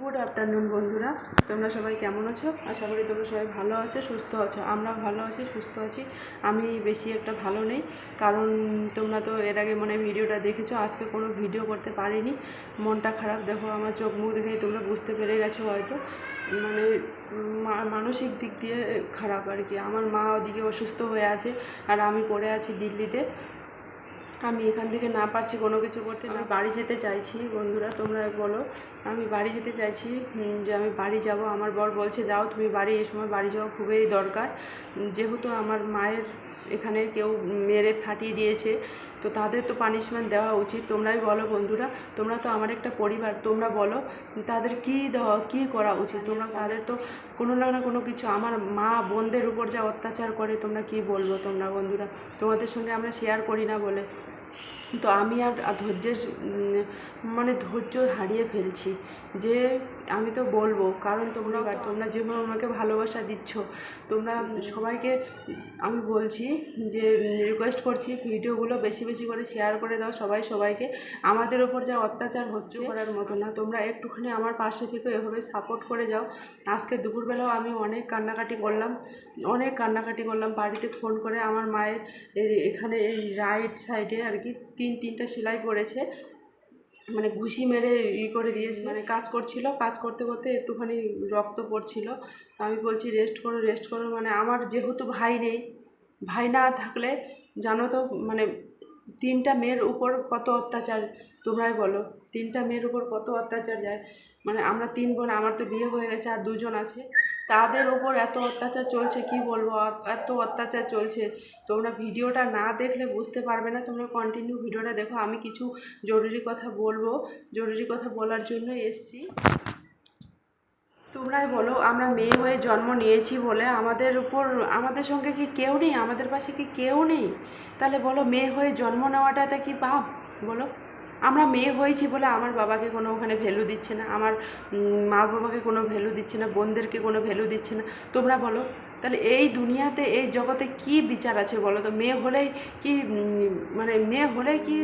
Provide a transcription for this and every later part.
Good afternoon বন্ধুরা। তোমরা সবাই কেমন আছো? আশা করি তোমরা সবাই ভালো আছো, সুস্থ আছো। আমরা ভালো আছি, সুস্থ আছি। আমি বেশি একটা ভালো নেই, কারণ তোমরা তো এর আগে মনে ভিডিওটা দেখেছ, আজকে কোনো ভিডিও করতে পারিনি। মনটা খারাপ, দেখো আমার চোখ মুখ দেখেই তোমরা বুঝতে পেরে গেছো হয়তো। মানে মানসিক দিক দিয়ে খারাপ আর কি। আমার মা ওদিকে অসুস্থ হয়ে আছে, আর আমি পড়ে আছি দিল্লিতে। আমি এখান থেকে না পারছি কোনো কিছু করতে আমি বাড়ি যেতে চাইছি বন্ধুরা তোমরা বলো। আমি বাড়ি যেতে চাইছি যে আমি বাড়ি যাব। আমার বর বলছে যাও তুমি বাড়ি এই সময় বাড়ি যাওয়া খুবই দরকার। যেহেতু আমার মায়ের এখানে কেউ মেরে ফাটিয়ে দিয়েছে। তো তাদের তো পানিশমেন্ট দেওয়া উচিত। তোমরাই বলো বন্ধুরা, তোমরা তো আমার একটা পরিবার, তোমরা বলো তাদের কি দেওয়া, কি করা উচিত? তোমরা তাদের তো কোনো না কোনো কিছু, আমার মা বোনদের উপর যা অত্যাচার করে, তোমরা কি বলব তোমরা বন্ধুরা? তোমাদের সঙ্গে আমরা শেয়ার করি না বলে। তো আমি আর ধৈর্যের মানে ধৈর্য হারিয়ে ফেলছি। যে আমি তো বলব কারণ তোমরা তোমরা যেভাবে আমাকে ভালোবাসা দিচ্ছ তোমরা সবাইকে আমি বলছি যে রিকোয়েস্ট করছি ভিডিওগুলো বেশি বেশি করে শেয়ার করে দাও সবাই সবাইকে। আমাদের ওপর যা অত্যাচার হচ্ছে করার মতো না। তোমরা একটুখানি আমার পাশে থেকে এভাবে সাপোর্ট করে যাও। আজকে দুপুরবেলাও আমি অনেক কান্নাকাটি করলাম অনেক কান্নাকাটি করলাম। বাড়িতে ফোন করে আমার মায়ের এই এখানে এই রাইট সাইডে আর কি তিন, তিনটা সেলাই পড়েছে মানে ঘুষি মেরে ই করে দিয়েছে মানে কাজ করছিল। কাজ করতে করতে একটুখানি রক্ত পড়ছিল। তো আমি বলছি, রেস্ট করো রেস্ট করো। মানে আমার যেহেতু ভাই নেই, ভাই না থাকলে জানো তো মানে তিনটা মেয়ের উপর কত অত্যাচার, তোমরাই বলো। তিনটা মেয়ের উপর কত অত্যাচার যায়। মানে আমরা তিন বোন, আমার তো বিয়ে হয়ে গেছে আর দুজন আছে। তাদের ওপর এত অত্যাচার চলছে, কি বলব? এত অত্যাচার চলছে। তোমরা ভিডিওটা না দেখলে বুঝতে পারবে না, তোমরা কন্টিনিউ ভিডিওটা দেখো। আমি কিছু জরুরি কথা বলব। জরুরি কথা বলার জন্য এসছি। তোমরাই বলো, আমরা মেয়ে হয়ে জন্ম নিয়েছি বলে আমাদের উপর, আমাদের সঙ্গে কি কেউ নেই? আমাদের পাশে কি কেউ নেই? তাহলে বলো, মেয়ে হয়ে জন্ম নেওয়াটাতে কি পাপ? বলো। আমরা মেয়ে হয়েছি বলে আমার বাবাকে কোনো ওখানে ভ্যালু দিচ্ছে না, আমার মা বাবাকে কোনো ভ্যালু দিচ্ছে না, বোনদেরকে কোনো ভ্যালু দিচ্ছে না। তোমরা বলো, তাহলে এই দুনিয়াতে, এই জগতে কি বিচার আছে বলো তো? মেয়ে হলেই কি মানে মেয়ে হলে কি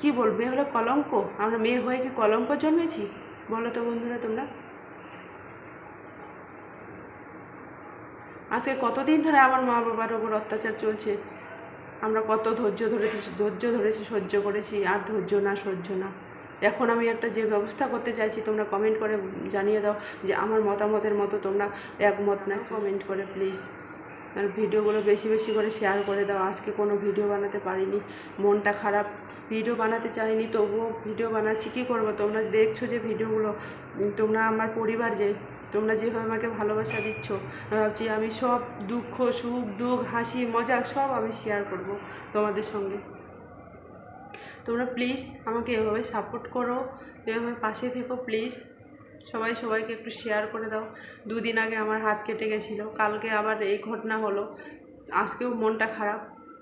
কি বল, মেয়ে হলে কলঙ্ক? আমরা মেয়ে হয়ে কি কলঙ্ক জন্মেছি? বলো তো বন্ধুরা তোমরা। আজকে কতদিন ধরে আমার মা বাবার ওপর অত্যাচার চলছে? আমরা কত ধৈর্য ধরেছি ধৈর্য ধরেছি, সহ্য করেছি, আর ধৈর্য না, সহ্য না। এখন আমি একটা যে ব্যবস্থা করতে চাইছি, তোমরা কমেন্ট করে জানিয়ে দাও যে আমার মতামতের মতো তোমরা একমত না। কমেন্ট করে প্লিজ আর ভিডিওগুলো বেশি বেশি করে শেয়ার করে দাও। আজকে কোনো ভিডিও বানাতে পারিনি। মনটা খারাপ। ভিডিও বানাতে চাইনি, তবুও ভিডিও বানাচ্ছি। কী করব? তোমরা দেখছ যে ভিডিওগুলো। তোমরা আমার পরিবার যে, তোমরা যেভাবে আমাকে ভালোবাসা দিচ্ছ, আমি ভাবছি আমি সব দুঃখ, সুখ, দুঃখ, হাসি মজা সব আমি শেয়ার করব তোমাদের সঙ্গে। তোমরা প্লিজ আমাকে এভাবে সাপোর্ট করো। এভাবে পাশে থেকো প্লিজ সবাই সবাইকে একটু শেয়ার করে দাও। দুদিন আগে আমার হাত কেটে গেছিল, কালকে আবার এই ঘটনা হলো। আজকেও মনটা খারাপ।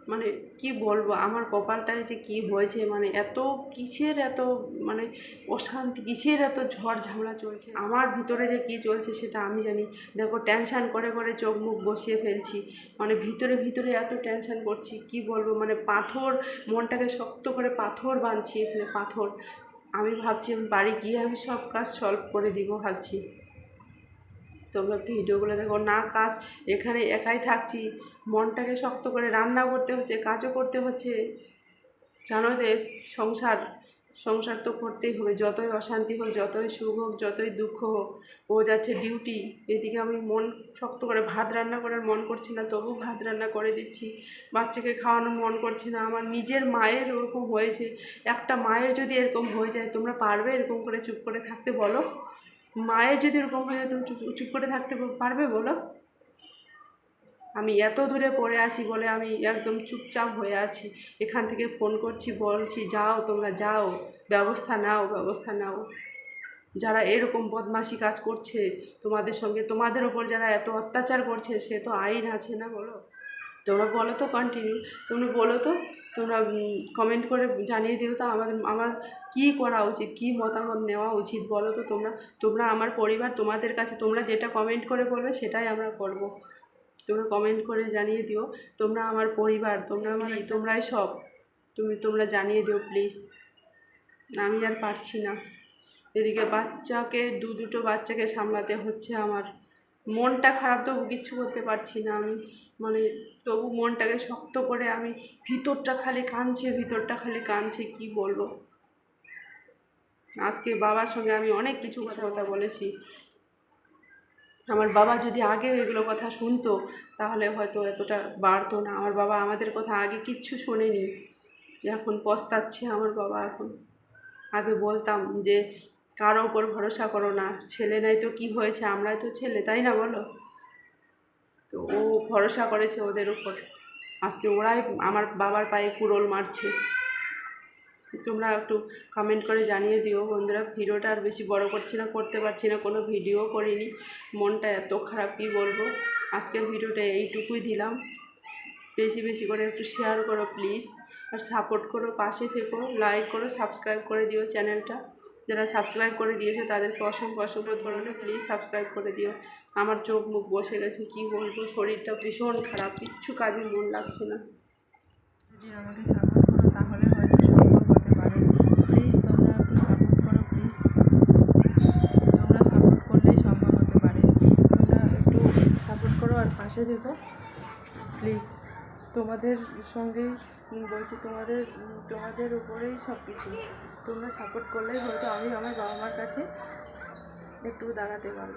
মানে কি বলব, আমার কপালটায় যে কি হয়েছে মানে এত কিসের এত মানে অশান্তি, কিসের এত ঝড় ঝামেলা চলছে? আমার ভিতরে যে কি চলছে সেটা আমি জানি। দেখো টেনশান করে করে চোখ মুখ বসিয়ে ফেলছি। মানে ভিতরে ভিতরে এত টেনশান করছি, কি বলব? মানে পাথর, মনটাকে শক্ত করে পাথর বাঁধছি এখানে, পাথর। আমি ভাবছি বাড়ি গিয়ে আমি সব কাজ সলভ করে দিব ভাবছি। তোমরা ভিডিওগুলো দেখো। না, কাজ এখানে একাই থাকছি। মনটাকে শক্ত করে রান্না করতে হচ্ছে, কাজও করতে হচ্ছে। জানো সংসার সংসার তো করতেই হবে। যতই অশান্তি হোক, যতই সুখ হোক, যতই দুঃখ হোক, ও যাচ্ছে ডিউটি এদিকে আমি মন শক্ত করে ভাত রান্না করার মন করছে না, তবু ভাত রান্না করে দিচ্ছি। বাচ্চাকে খাওয়ানোর মন করছে না। আমার নিজের মায়ের ওরকম হয়েছে। একটা মায়ের যদি এরকম হয়ে যায়, তোমরা পারবে এরকম করে চুপ করে থাকতে বলো? মায়ের যদি এরকম হয়ে যায়, তুমি চুপ চুপ করে থাকতে পারবে বলো? আমি এত দূরে পড়ে আছি বলে আমি একদম চুপচাপ হয়ে আছি। এখান থেকে ফোন করছি, বলছি, যাও তোমরা, যাও। ব্যবস্থা নাও ব্যবস্থা নাও। যারা এরকম বদমাশি কাজ করছে, তোমাদের সঙ্গে, তোমাদের ওপর যারা এত অত্যাচার করছে, সে তো আইন আছে না বলো? তোমরা বলো তো কন্টিনিউ তোমরা বলো তো, তোমরা কমেন্ট করে জানিয়ে দিও তো আমার আমার কী করা উচিত, কী মতামত নেওয়া উচিত বলো তো তোমরা। তোমরা আমার পরিবার, তোমাদের কাছে, তোমরা যেটা কমেন্ট করে বলবে, সেটাই আমরা করব। তোমরা কমেন্ট করে জানিয়ে দিও। তোমরা আমার পরিবার তোমরা আমার তোমরাই সব। তুমি তোমরা জানিয়ে দিও প্লিজ আমি আর পারছি না। এদিকে বাচ্চাকে দু দুটো বাচ্চাকে সামলাতে হচ্ছে আমার। মনটা খারাপ তবু কিচ্ছু করতে পারছি না আমি। মানে তবু মনটাকে শক্ত করে আমি ভিতরটা খালি কাঁদছে ভিতরটা খালি কাঁদছে কি বলব? আজকে বাবার সঙ্গে আমি অনেক কিছু কথা বলেছি। আমার বাবা যদি আগে এগুলো কথা শুনতো, তাহলে হয়তো এতটা বাড়তো না। আমার বাবা আমাদের কথা আগে কিচ্ছু শোনেনি। যে এখন পস্তাচ্ছে আমার বাবা এখন। আগে বলতাম যে, কারও ওপর ভরসা করো না। ছেলে নাই তো কি হয়েছে? আমরাই তো ছেলে, তাই না বলো? তো ও ভরসা করেছে ওদের উপর। আজকে ওরাই আমার বাবার পায়ে কুড়োল মারছে। তোমরা একটু কমেন্ট করে জানিয়ে দিও। বন্ধুরা, ভিডিওটা আর বেশি বড় করছি না, করতে পারছি না, কোনো ভিডিও করিনি। মনটা এত খারাপ, কি বলব? আজকের ভিডিওটা এইটুকুই দিলাম। বেশি বেশি করে একটু শেয়ার করো প্লিজ আর সাপোর্ট করো, পাশে থেকো লাইক করো সাবস্ক্রাইব করে দিও চ্যানেলটা যারা সাবস্ক্রাইব করে দিয়েছে, তাদেরকে অসংখ্য অসংখ্য ধন্যবাদ। প্লিজ সাবস্ক্রাইব করে দিও। আমার চোখ মুখ বসে গেছে, কি বলব? শরীরটা ভীষণ খারাপ, কিচ্ছু কাজে মন লাগছে না। আমাকে পাশে থেকো প্লিজ তোমাদের সঙ্গেই বলছি তোমাদের তোমাদের উপরেই সব কিছু তোমরা সাপোর্ট করলেই হয়তো আমি আমার বাবা মার কাছে একটু দাঁড়াতে পারব।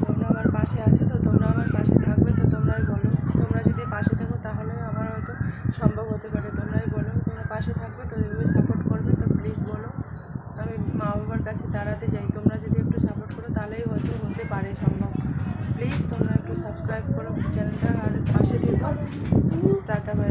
তোমরা আমার পাশে আছে তো, তোমরা আমার পাশে থাকবে তো তোমরাই বলো। তোমরা যদি পাশে থাকো তাহলে আমার হয়তো সম্ভব হতে পারে, তোমরাই বলো। তোমরা পাশে থাকবে তো এভাবে সাপোর্ট করবে তো প্লিজ বলো। আমি মা বাবার কাছে দাঁড়াতে চাই। তোমরা যদি একটু সাপোর্ট করো তাহলেই হয়তো হতে পারে সম্ভব। প্লিজ তোমরা একটু সাবস্ক্রাইব করো চ্যানেলটা আর পাশে থেকো। Tata bye